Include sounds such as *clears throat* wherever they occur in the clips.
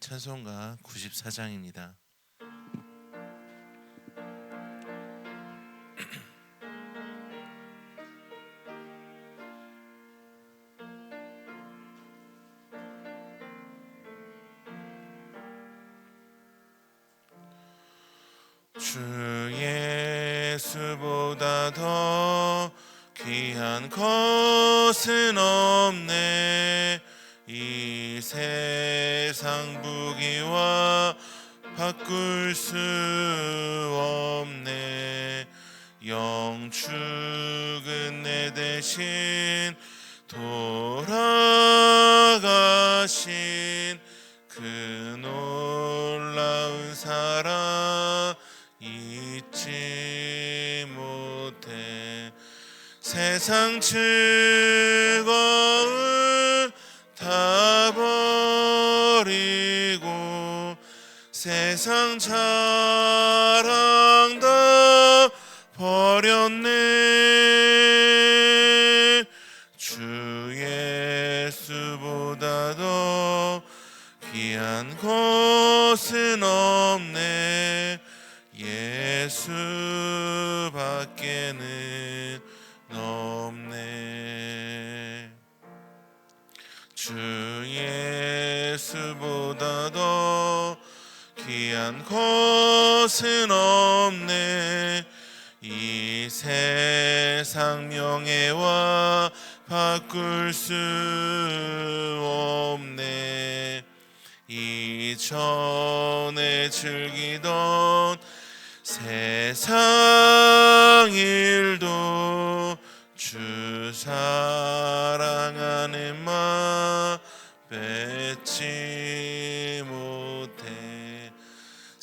찬송가 94장입니다. 돌아가신 그 놀라운 사랑 잊지 못해. 세상 즐거움 다 버리고 세상 자 귀한 것은 없네. 이 세상 명예와 바꿀 수 없네. 이전에 즐기던 세상 일도 주 사랑하는 마 뺏지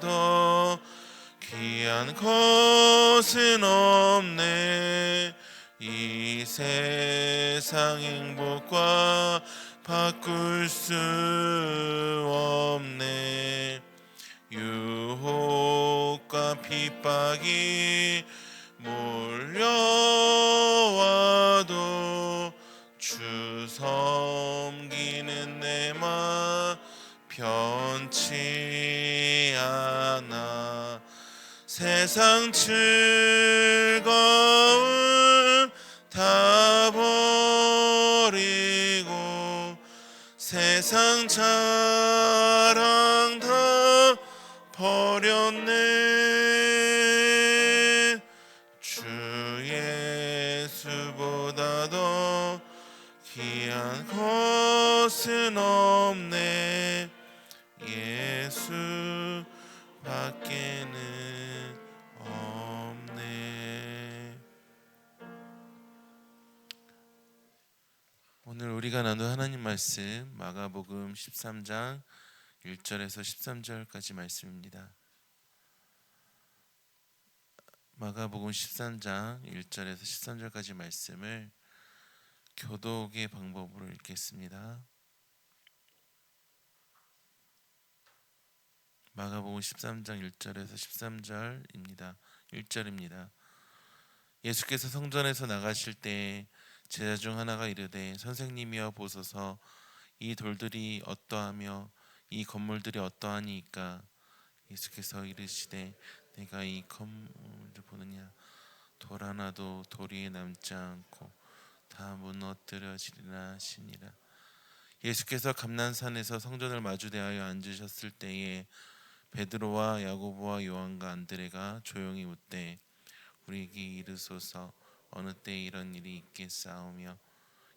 더 귀한 것은 없네. 이 세상 행복과 바꿀 수 없네. 유혹과 핍박이 몰려와도 주 섬기는 내맘변 세상 즐거움 말씀 마가복음 13장 1절에서 13절까지 말씀입니다. 마가복음 13장 1절에서 13절까지 말씀을 교독의 방법으로 읽겠습니다. 마가복음 13장 1절에서 13절입니다. 1절입니다. 예수께서 성전에서 나가실 때 제자 중 하나가 이르되 선생님이여 보소서. 이 돌들이 어떠하며 이 건물들이 어떠하니이까? 예수께서 이르시되 내가 이 건물을 보느냐? 돌 하나도 도리에 남지 않고 다 무너뜨려지리라 하시니라. 예수께서 감난산에서 성전을 마주대하여 앉으셨을 때에 베드로와 야고보와 요한과 안드레가 조용히 웃되 우리에게 이르소서 어느 때 이런 일이 있겠사오며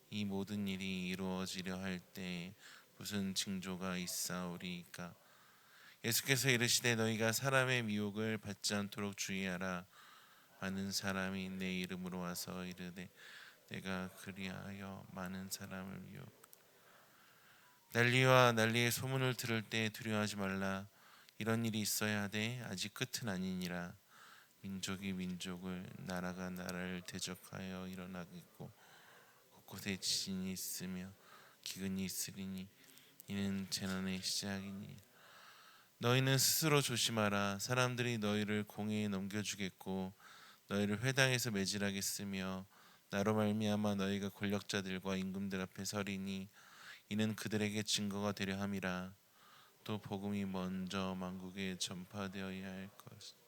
이 모든 일이 이루어지려 할 때 무슨 징조가 있사오리이까? 예수께서 이르시되 너희가 사람의 미혹을 받지 않도록 주의하라. 많은 사람이 내 이름으로 와서 이르되 내가 그리하여 많은 사람을 미혹 난리와 난리의 소문을 들을 때 두려워하지 말라. 이런 일이 있어야 하되 아직 끝은 아니니라 민족이 민족을 나라가 나라를 대적하여 일어나겠고 곳곳에 지진이 있으며 기근이 있으리니 이는 재난의 시작이니. 너희는 스스로 조심하라. 사람들이 너희를 공회에 넘겨주겠고 너희를 회당에서 매질하겠으며 나로 말미암아 너희가 권력자들과 임금들 앞에 서리니 이는 그들에게 증거가 되려 함이라. 또 복음이 먼저 만국에 전파되어야 할 것.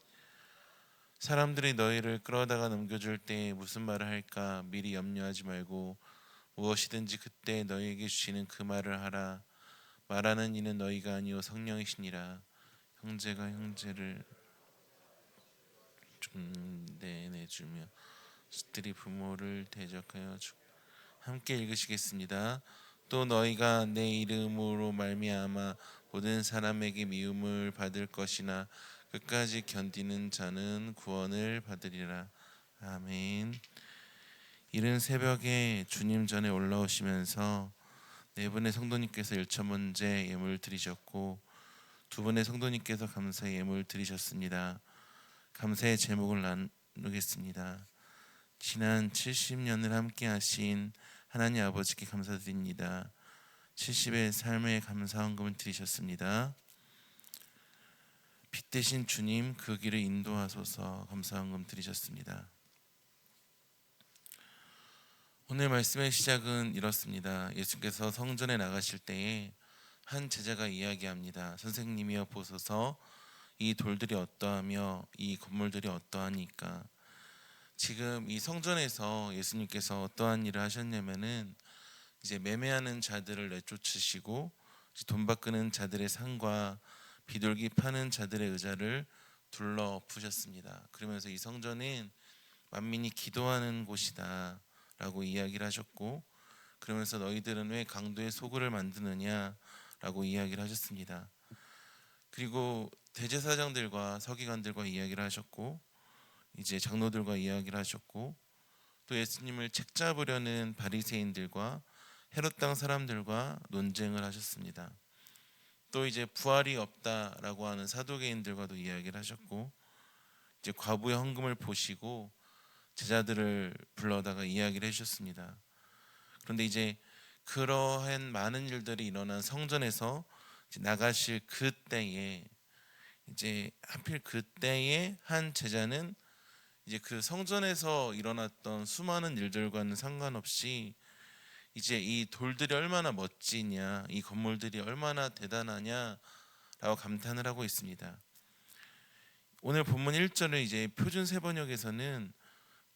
사람들이 너희를 끌어다가 넘겨줄 때 무슨 말을 할까 미리 염려하지 말고 무엇이든지 그때 너희에게 주시는 그 말을 하라. 말하는 이는 너희가 아니요 성령이시니라. 형제가 형제를 존대내주며 스들이 부모를 대적하여 주. 함께 읽으시겠습니다. 또 너희가 내 이름으로 말미암아 모든 사람에게 미움을 받을 것이나 끝까지 견디는 자는 구원을 받으리라. 아멘. 이른 새벽에 주님 전에 올라오시면서 네 분의 성도님께서 일천 번째 예물 드리셨고 두 분의 성도님께서 감사의 예물 드리셨습니다. 감사의 제목을 나누겠습니다. 지난 70년을 함께 하신 하나님 아버지께 감사드립니다. 70의 삶의 감사헌금을 드리셨습니다. 빛 대신 주님 그 길을 인도하소서 감사헌금 드리셨습니다. 오늘 말씀의 시작은 이렇습니다. 예수께서 성전에 나가실 때에 한 제자가 이야기합니다. 선생님이여 보소서 이 돌들이 어떠하며 이 건물들이 어떠하니까 지금 이 성전에서 예수님께서 어떠한 일을 하셨냐면은 이제 매매하는 자들을 내쫓으시고 돈 바꾸는 자들의 상과 비둘기 파는 자들의 의자를 둘러 푸셨습니다. 그러면서 이 성전은 만민이 기도하는 곳이다라고 이야기를 하셨고 그러면서 너희들은 왜 강도의 소굴을 만드느냐라고 이야기를 하셨습니다. 그리고 대제사장들과 서기관들과 이야기를 하셨고 이제 장로들과 이야기를 하셨고 또 예수님을 책잡으려는 바리새인들과 헤롯 땅 사람들과 논쟁을 하셨습니다. 또 이제 부활이 없다라고 하는 사도계인들과도 이야기를 하셨고 이제 과부의 헌금을 보시고 제자들을 불러다가 이야기를 해주셨습니다. 그런데 이제 그러한 많은 일들이 일어난 성전에서 나가실 그때에 이제 하필 그때에 한 제자는 이제 그 성전에서 일어났던 수많은 일들과는 상관없이 이제 이 돌들이 얼마나 멋지냐, 이 건물들이 얼마나 대단하냐라고 감탄을 하고 있습니다. 오늘 본문 1절을 이제 표준 세번역에서는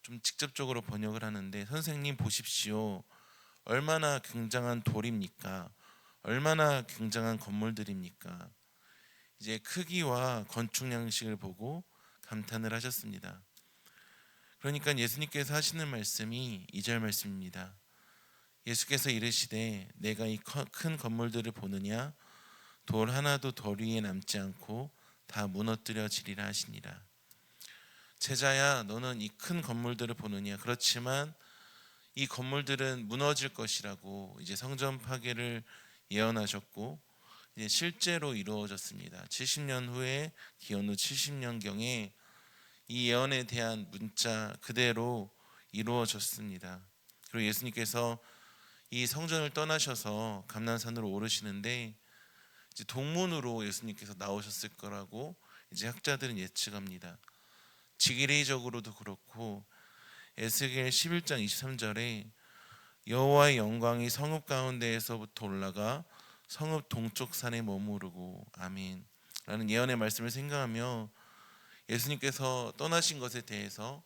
좀 직접적으로 번역을 하는데 선생님 보십시오. 얼마나 굉장한 돌입니까? 얼마나 굉장한 건물들입니까? 이제 크기와 건축 양식을 보고 감탄을 하셨습니다. 그러니까 예수님께서 하시는 말씀이 2절 말씀입니다. 예수께서 이르시되 내가 이 큰 건물들을 보느냐 돌 하나도 돌 위에 남지 않고 다 무너뜨려지리라 하시니라. 제자야 너는 이 큰 건물들을 보느냐 그렇지만 이 건물들은 무너질 것이라고 이제 성전 파괴를 예언하셨고 이제 실제로 이루어졌습니다. 70년 후에 기원 후 70년 경에 이 예언에 대한 문자 그대로 이루어졌습니다. 그리고 예수님께서 이 성전을 떠나셔서 감난산으로 오르시는데 이제 동문으로 예수님께서 나오셨을 거라고 이제 학자들은 예측합니다. 지기례적으로도 그렇고 에스겔 11장 23절에 여호와의 영광이 성읍 가운데에서부터 올라가 성읍 동쪽 산에 머무르고 아멘. 라는 예언의 말씀을 생각하며 예수님께서 떠나신 것에 대해서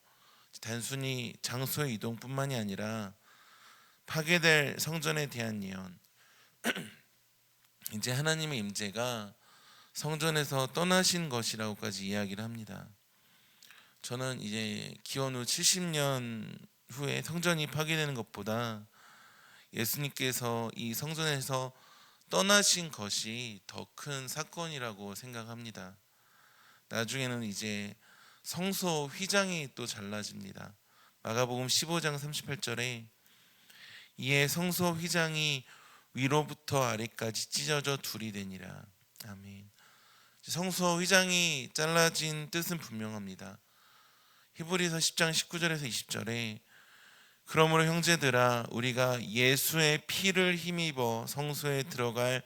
단순히 장소의 이동뿐만이 아니라 파괴될 성전에 대한 예언. *clears throat* 이제 하나님의 임재가 성전에서 떠나신 것이라고까지 이야기를 합니다. 저는 이제 기원 후 70년 후에 성전이 파괴되는 것보다 예수님께서 이 성전에서 떠나신 것이 더 큰 사건이라고 생각합니다. 나중에는 이제 성소 휘장이 또 잘라집니다. 마가복음 15장 38절에 이에 성소 휘장이 위로부터 아래까지 찢어져 둘이 되니라. 아멘. 성소 휘장이 잘라진 뜻은 분명합니다. 히브리서 10장 19절에서 20절에 그러므로 형제들아 우리가 예수의 피를 힘입어 성소에 들어갈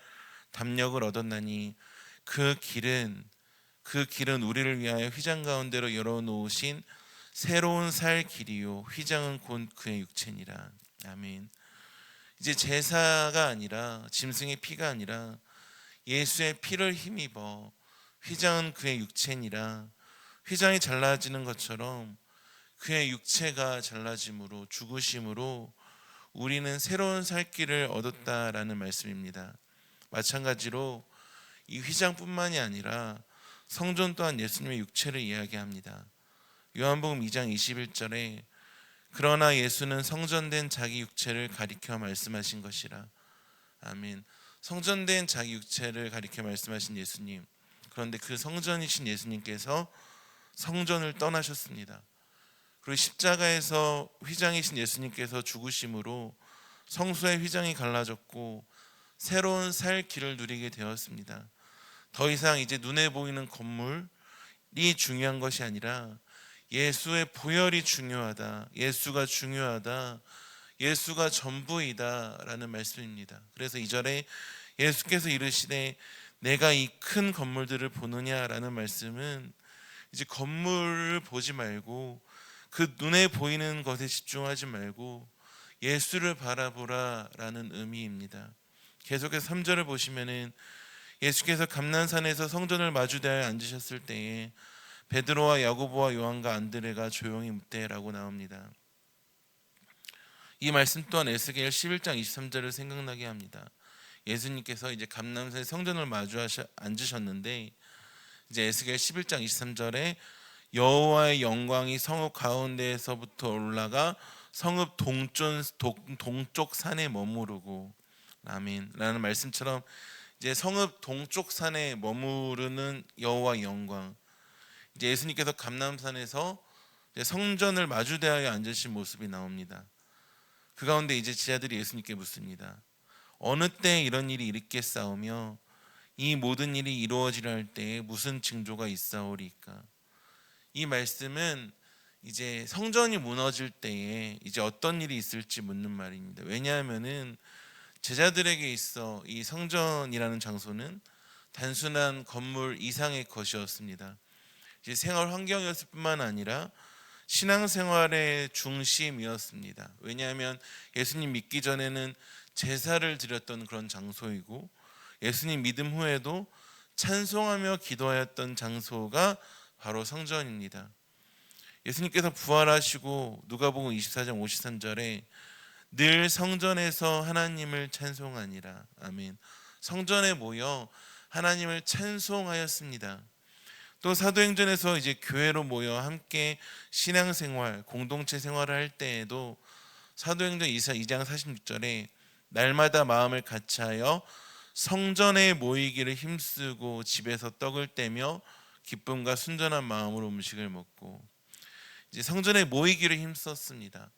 담력을 얻었나니 그 길은 그 길은 우리를 위하여 휘장 가운데로 열어 놓으신 새로운 살 길이요 휘장은 곧 그의 육체니라. 아멘. 이제 제사가 아니라 짐승의 피가 아니라 예수의 피를 힘입어 휘장은 그의 육체니라. 휘장이 잘라지는 것처럼 그의 육체가 잘라짐으로 죽으심으로 우리는 새로운 살 길을 얻었다라는 말씀입니다. 마찬가지로 이 휘장뿐만이 아니라 성전 또한 예수님의 육체를 이야기합니다. 요한복음 2장 21절에 그러나 예수는 성전된 자기 육체를 가리켜 말씀하신 것이라. 아멘. 성전된 자기 육체를 가리켜 말씀하신 예수님. 그런데 그 성전이신 예수님께서 성전을 떠나셨습니다. 그리고 십자가에서 휘장이신 예수님께서 죽으심으로 성소의 휘장이 갈라졌고 새로운 살 길을 누리게 되었습니다. 더 이상 이제 눈에 보이는 건물이 중요한 것이 아니라 예수의 보혈이 중요하다. 예수가 중요하다. 예수가 전부이다라는 말씀입니다. 그래서 이 절에 예수께서 이르시되 내가 이 큰 건물들을 보느냐라는 말씀은 이제 건물을 보지 말고 그 눈에 보이는 것에 집중하지 말고 예수를 바라보라라는 의미입니다. 계속해서 3절을 보시면은 예수께서 감난산에서 성전을 마주대하여 앉으셨을 때에 베드로와 야고보와 요한과 안드레가 조용히 묵대라고 나옵니다. 이 말씀 또한 에스겔 11장 23절을 생각나게 합니다. 예수님께서 이제 감남산의 성전을 마주하셔 앉으셨는데 이제 에스겔 11장 23절에 여호와의 영광이 성읍 가운데에서부터 올라가 성읍 동쪽 동쪽 산에 머무르고 아멘 라는 말씀처럼 이제 성읍 동쪽 산에 머무르는 여호와 영광 이제 예수님께서 감남산에서 성전을 마주대하여 앉으신 모습이 나옵니다. 그 가운데 이제 지하들이 예수님께 묻습니다. 어느 때 이런 일이 일으켰사오며 이 모든 일이 이루어지려 할 때에 무슨 징조가 있사오리까? 이 말씀은 이제 성전이 무너질 때에 이제 어떤 일이 있을지 묻는 말입니다. 왜냐하면은 제자들에게 있어 이 성전이라는 장소는 단순한 건물 이상의 것이었습니다. 생활 환경이었을 뿐만 아니라 신앙생활의 중심이었습니다. 왜냐하면 예수님 믿기 전에는 제사를 드렸던 그런 장소이고 예수님 믿음 후에도 찬송하며 기도하였던 장소가 바로 성전입니다. 예수님께서 부활하시고 누가복음 24장 53절에 늘 성전에서 하나님을 찬송하니라. 아멘. 성전에 모여 하나님을 찬송하였습니다. 또 사도행전에서 이제 교회로 모여 함께 신앙생활, 공동체 생활을 할 때에도 사도행전 2장 46절에 날마다 마음을 같이하여 성전에 모이기를 힘쓰고 집에서 떡을 떼며 기쁨과 순전한 마음으로 음식을 먹고 이제 성전에 모이기를 힘썼습니다.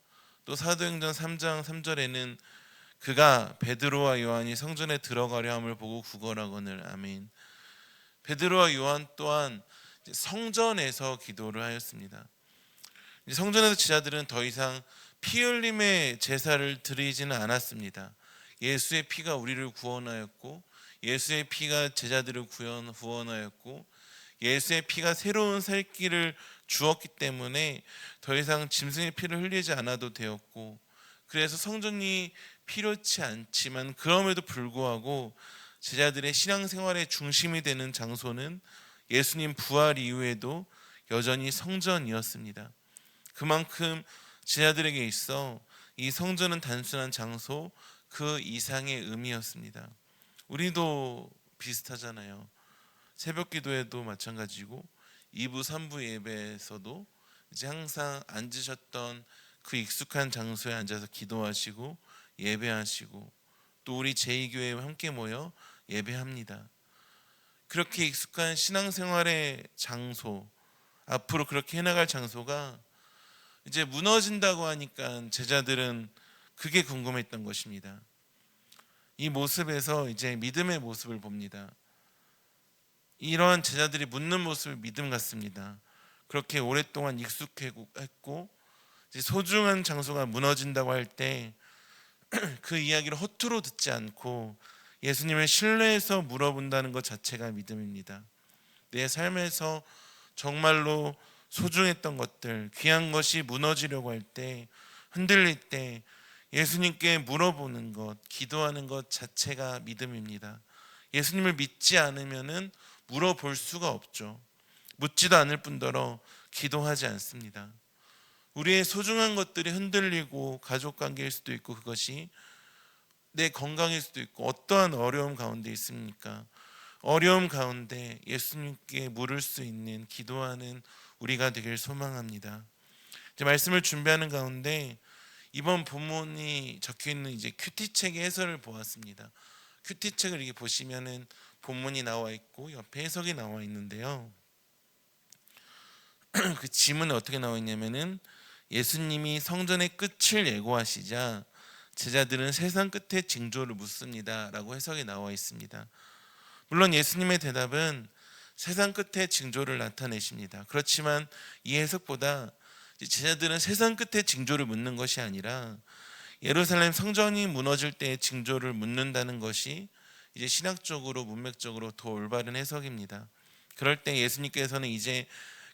또 사도행전 3장 3절에는 그가 베드로와 요한이 성전에 들어가려 함을 보고 구걸하거늘 아멘. 베드로와 요한 또한 성전에서 기도를 하였습니다. 성전에서 지자들은 더 이상 피 흘림의 제사를 드리지는 않았습니다. 예수의 피가 우리를 구원하였고 예수의 피가 제자들을 구원 후원하였고 예수의 피가 새로운 살 길을 주었기 때문에 더 이상 짐승의 피를 흘리지 않아도 되었고 그래서 성전이 필요치 않지만 그럼에도 불구하고 제자들의 신앙생활의 중심이 되는 장소는 예수님 부활 이후에도 여전히 성전이었습니다. 그만큼 제자들에게 있어 이 성전은 단순한 장소 그 이상의 의미였습니다. 우리도 비슷하잖아요. 새벽 기도에도 마찬가지고 2부 3부 예배에서도 이제 항상 앉으셨던 그 익숙한 장소에 앉아서 기도하시고 예배하시고 또 우리 제2교회에 함께 모여 예배합니다. 그렇게 익숙한 신앙생활의 장소 앞으로 그렇게 해나갈 장소가 이제 무너진다고 하니까 제자들은 그게 궁금했던 것입니다. 이 모습에서 이제 믿음의 모습을 봅니다. 이러한 제자들이 묻는 모습을 믿음 같습니다. 그렇게 오랫동안 익숙했고 소중한 장소가 무너진다고 할 때 *clears throat* 그 이야기를 허투루 듣지 않고 예수님을 신뢰해서 물어본다는 것 자체가 믿음입니다. 내 삶에서 정말로 소중했던 것들, 귀한 것이 무너지려고 할 때, 흔들릴 때 예수님께 물어보는 것, 기도하는 것 자체가 믿음입니다. 예수님을 믿지 않으면은 물어볼 수가 없죠. 묻지도 않을 뿐더러 기도하지 않습니다. 우리의 소중한 것들이 흔들리고 가족 관계일 수도 있고 그것이 내 건강일 수도 있고 어떠한 어려움 가운데 있습니까? 어려움 가운데 예수님께 물을 수 있는 기도하는 우리가 되길 소망합니다. 이제 말씀을 준비하는 가운데 이번 본문이 적혀 있는 이제 큐티 책의 해설을 보았습니다. 큐티 책을 이렇게 보시면은 본문이 나와 있고 옆에 해석이 나와 있는데요. *clears throat* 그 지문에 어떻게 나와 있냐면은 예수님이 성전의 끝을 예고하시자 제자들은 세상 끝에 징조를 묻습니다라고 해석이 나와 있습니다. 물론 예수님의 대답은 세상 끝에 징조를 나타내십니다. 그렇지만 이 해석보다 제자들은 세상 끝에 징조를 묻는 것이 아니라 예루살렘 성전이 무너질 때의 징조를 묻는다는 것이 이제 신학적으로 문맥적으로 더 올바른 해석입니다. 그럴 때 예수님께서는 이제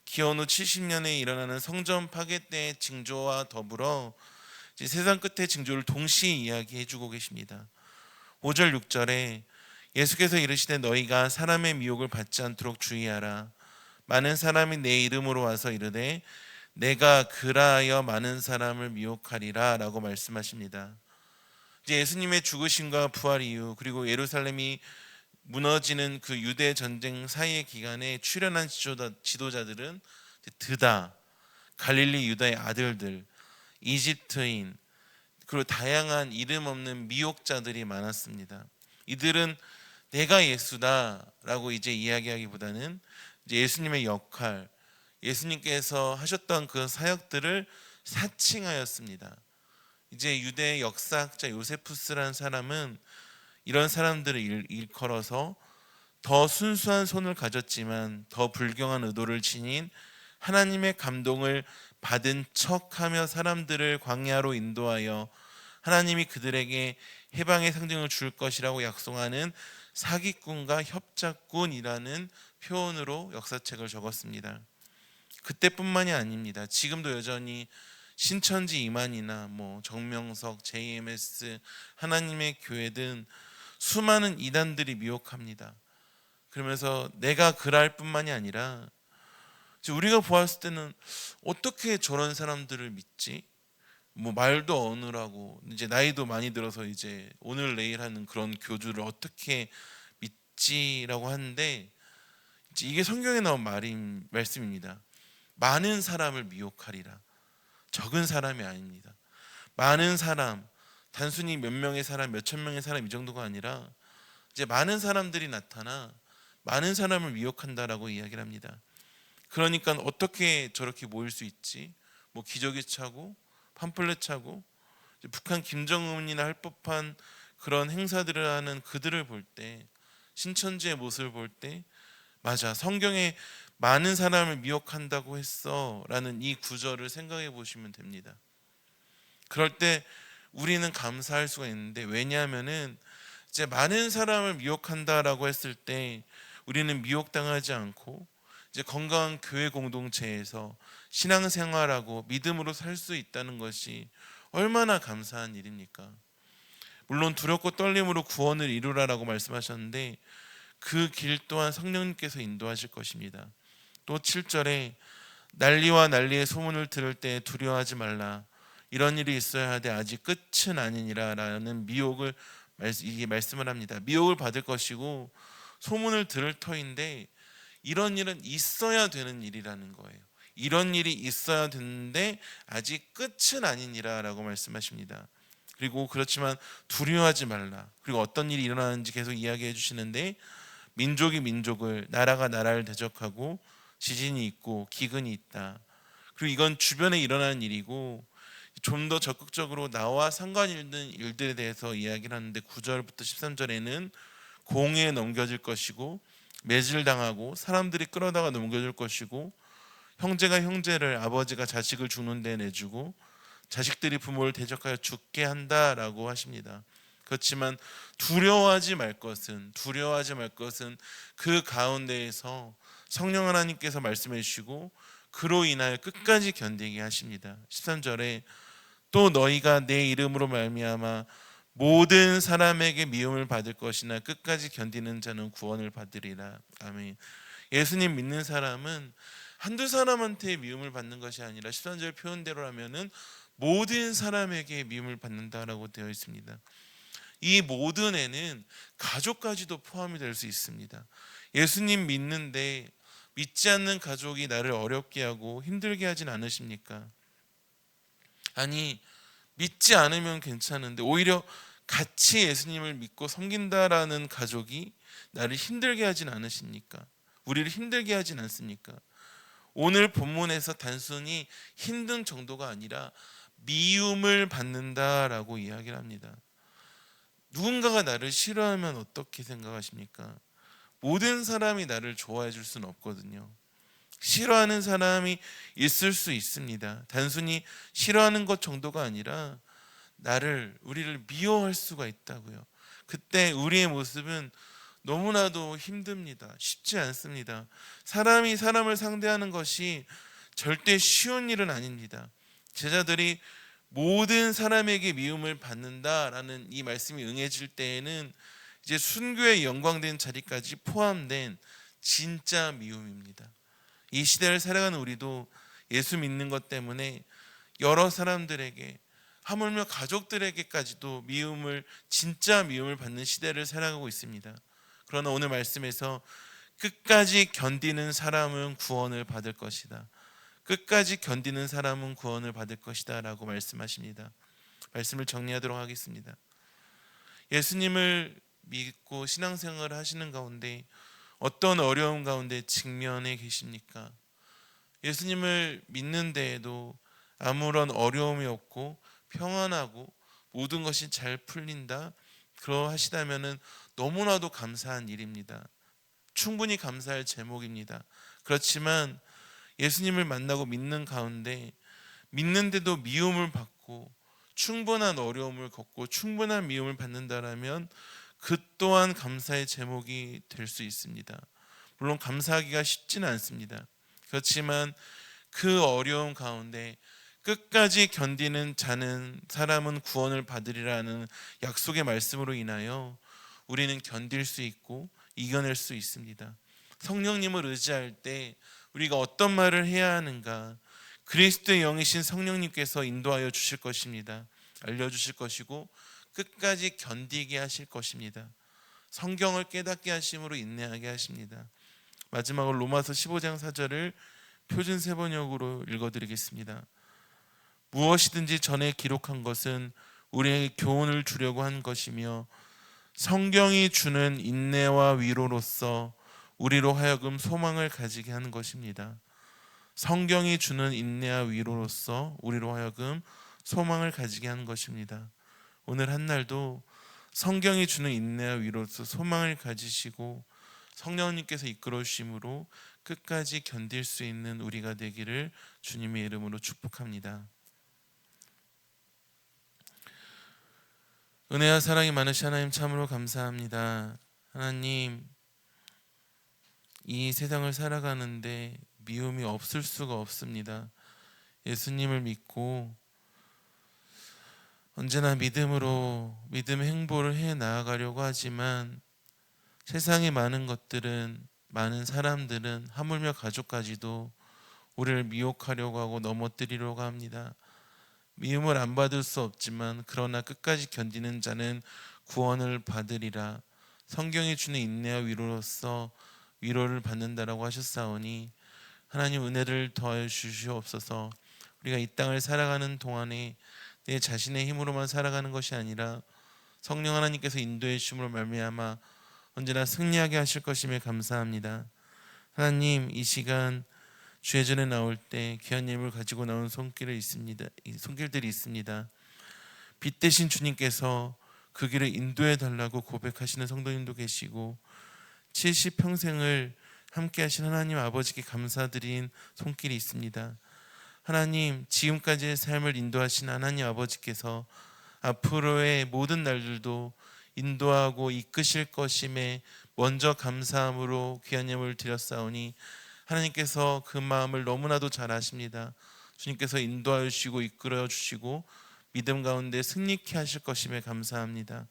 기원 후 70년에 일어나는 성전 파괴 때의 징조와 더불어 세상 끝의 징조를 동시에 이야기해 주고 계십니다. 5절 6절에 예수께서 이르시되 너희가 사람의 미혹을 받지 않도록 주의하라. 많은 사람이 내 이름으로 와서 이르되 내가 그라하여 많은 사람을 미혹하리라 라고 말씀하십니다. 이제 예수님의 죽으심과 부활 이후 그리고 예루살렘이 무너지는 그 유대 전쟁 사이의 기간에 출현한 지도자, 들은 드다, 갈릴리 유다의 아들들, 이집트인 그리고 다양한 이름 없는 미혹자들이 많았습니다. 이들은 내가 예수다라고 이제 이야기하기보다는 이제 예수님의 역할, 예수님께서 하셨던 그 사역들을 사칭하였습니다. 이제 유대 역사학자 요세푸스라는 사람은 이런 사람들을 일컬어서 더 순수한 손을 가졌지만 더 불경한 의도를 지닌 하나님의 감동을 받은 척하며 사람들을 광야로 인도하여 하나님이 그들에게 해방의 상징을 줄 것이라고 약속하는 사기꾼과 협작꾼이라는 표현으로 역사책을 적었습니다. 그때뿐만이 아닙니다. 지금도 여전히 신천지 이만이나 뭐 정명석, JMS, 하나님의 교회 등 수많은 이단들이 미혹합니다. 그러면서 내가 그럴 뿐만이 아니라 우리가 보았을 때는 어떻게 저런 사람들을 믿지? 뭐 말도 어느라고 이제 나이도 많이 들어서 이제 오늘 내일 하는 그런 교주를 어떻게 믿지라고 하는데 이게 성경에 나온 말인 말씀입니다. 많은 사람을 미혹하리라. 적은 사람이 아닙니다. 많은 사람, 단순히 몇 명의 사람, 몇 천 명의 사람 이 정도가 아니라 이제 많은 사람들이 나타나 많은 사람을 미혹한다라고 이야기를 합니다. 그러니까 어떻게 저렇게 모일 수 있지? 뭐 기저귀 차고 팜플렛 차고 북한 김정은이나 할 법한 그런 행사들을 하는 그들을 볼 때 신천지의 모습을 볼 때 맞아 성경에 많은 사람을 미혹한다고 했어라는 이 구절을 생각해 보시면 됩니다. 그럴 때 우리는 감사할 수가 있는데 왜냐하면은 이제 많은 사람을 미혹한다라고 했을 때 우리는 미혹당하지 않고 이제 건강한 교회 공동체에서 신앙생활하고 믿음으로 살 수 있다는 것이 얼마나 감사한 일입니까? 물론 두렵고 떨림으로 구원을 이루라라고 말씀하셨는데 그 길 또한 성령님께서 인도하실 것입니다. 또 7절에 난리와 난리의 소문을 들을 때 두려워하지 말라. 이런 일이 있어야 하되 아직 끝은 아니니라라는 미혹을 말씀을 합니다. 미혹을 받을 것이고 소문을 들을 터인데 이런 일은 있어야 되는 일이라는 거예요. 이런 일이 있어야 되는데 아직 끝은 아니니라라고 말씀하십니다. 그리고 그렇지만 두려워하지 말라. 그리고 어떤 일이 일어나는지 계속 이야기해 주시는데 민족이 민족을 나라가 나라를 대적하고 지진이 있고 기근이 있다. 그리고 이건 주변에 일어나는 일이고 좀 더 적극적으로 나와 상관 있는 일들에 대해서 이야기를 하는데 9절부터 13절에는 공에 넘겨질 것이고 매질당하고 사람들이 끌어다가 넘겨줄 것이고 형제가 형제를 아버지가 자식을 죽는 데 내주고 자식들이 부모를 대적하여 죽게 한다라고 하십니다. 그렇지만 두려워하지 말 것은 두려워하지 말 것은 그 가운데에서 성령 하나님께서 말씀해 주시고 그로 인하여 끝까지 견디게 하십니다. 13절에 또 너희가 내 이름으로 말미암아 모든 사람에게 미움을 받을 것이나 끝까지 견디는 자는 구원을 받으리라. 아멘. 예수님 믿는 사람은 한두 사람한테 미움을 받는 것이 아니라 13절 표현대로라면은 모든 사람에게 미움을 받는다라고 되어 있습니다. 이 모든에는 가족까지도 포함이 될 수 있습니다. 예수님 믿는데 믿지 않는 가족이 나를 어렵게 하고 힘들게 하진 않으십니까? 아니 믿지 않으면 괜찮은데 오히려 같이 예수님을 믿고 섬긴다라는 가족이 나를 힘들게 하진 않으십니까? 우리를 힘들게 하진 않습니까? 오늘 본문에서 단순히 힘든 정도가 아니라 미움을 받는다라고 이야기를 합니다. 누군가가 나를 싫어하면 어떻게 생각하십니까? 모든 사람이 나를 좋아해 줄 수는 없거든요. 싫어하는 사람이 있을 수 있습니다. 단순히 싫어하는 것 정도가 아니라 나를 우리를 미워할 수가 있다고요. 그때 우리의 모습은 너무나도 힘듭니다. 쉽지 않습니다. 사람이 사람을 상대하는 것이 절대 쉬운 일은 아닙니다. 제자들이 모든 사람에게 미움을 받는다라는 이 말씀이 응해질 때에는 이제 순교의 영광된 자리까지 포함된 진짜 미움입니다. 이 시대를 살아가는 우리도 예수 믿는 것 때문에 여러 사람들에게 하물며 가족들에게까지도 미움을 진짜 미움을 받는 시대를 살아가고 있습니다. 그러나 오늘 말씀에서 끝까지 견디는 사람은 구원을 받을 것이다. 끝까지 견디는 사람은 구원을 받을 것이다라고 말씀하십니다. 말씀을 정리하도록 하겠습니다. 예수님을 믿고 신앙생활을 하시는 가운데 어떤 어려움 가운데 직면해 계십니까? 예수님을 믿는 데에도 아무런 어려움이 없고 평안하고 모든 것이 잘 풀린다. 그러하시다면은 너무나도 감사한 일입니다. 충분히 감사할 제목입니다. 그렇지만 예수님을 만나고 믿는 가운데 믿는데도 미움을 받고 충분한 어려움을 겪고 충분한 미움을 받는다라면 그 또한 감사의 제목이 될 수 있습니다. 물론 감사하기가 쉽지는 않습니다. 그렇지만 그 어려움 가운데 끝까지 견디는 자는 사람은 구원을 받으리라는 약속의 말씀으로 인하여 우리는 견딜 수 있고 이겨낼 수 있습니다. 성령님을 의지할 때 우리가 어떤 말을 해야 하는가 그리스도의 영이신 성령님께서 인도하여 주실 것입니다. 알려 주실 것이고 끝까지 견디게 하실 것입니다. 성경을 깨닫게 하심으로 인내하게 하십니다. 마지막으로 로마서 15장 4절을 표준 세번역으로 읽어 드리겠습니다. 무엇이든지 전에 기록한 것은 우리에게 교훈을 주려고 한 것이며 성경이 주는 인내와 위로로서 우리로 하여금 소망을 가지게 하는 것입니다. 성경이 주는 인내와 위로로서 우리로 하여금 소망을 가지게 하는 것입니다. 오늘 한 날도 성경이 주는 인내와 위로로서 소망을 가지시고 성령님께서 이끌어 주심으로 끝까지 견딜 수 있는 우리가 되기를 주님의 이름으로 축복합니다. 은혜와 사랑이 많으신 하나님 참으로 감사합니다. 하나님 이 세상을 살아가는데 미움이 없을 수가 없습니다. 예수님을 믿고 언제나 믿음으로 믿음 행보를 해 나아가려고 하지만 세상의 많은 것들은 많은 사람들은 하물며 가족까지도 우리를 미혹하려고 하고 넘어뜨리려고 합니다. 미움을 안 받을 수 없지만 그러나 끝까지 견디는 자는 구원을 받으리라. 성경이 주는 인내와 위로로서 위로를 받는다라고 하셨사오니 하나님 은혜를 더해 주시옵소서. 우리가 이 땅을 살아가는 동안에 내 자신의 힘으로만 살아가는 것이 아니라 성령 하나님께서 인도해 주심으로 말미암아 언제나 승리하게 하실 것임에 감사합니다. 하나님 이 시간 주의 전에 나올 때 귀한 예물을 가지고 나온 손길이 있습니다. 이 손길들이 있습니다. 빛 대신 주님께서 그 길을 인도해 달라고 고백하시는 성도님도 계시고 70 평생을 함께 하신 하나님 아버지께 감사드린 손길이 있습니다. 하나님 지금까지의 삶을 인도하신 하나님 아버지께서 앞으로의 모든 날들도 인도하고 이끄실 것임에 먼저 감사함으로 귀한 예물을 드렸사오니 하나님께서 그 마음을 너무나도 잘 아십니다. 주님께서 인도하여 주시고 이끌어 주시고 믿음 가운데 승리케 하실 것임에 감사합니다.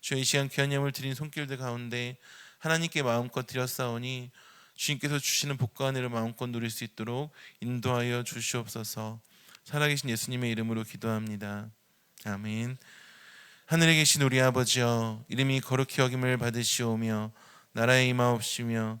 주의 이 시간 귀한 예물 드린 손길들 가운데 하나님께 마음껏 드렸사오니 주님께서 주시는 복과 은혜를 마음껏 누릴 수 있도록 인도하여 주시옵소서. 살아계신 예수님의 이름으로 기도합니다. 아멘. 하늘에 계신 우리 아버지여 이름이 거룩히 여김을 받으시오며 나라에 임하옵시며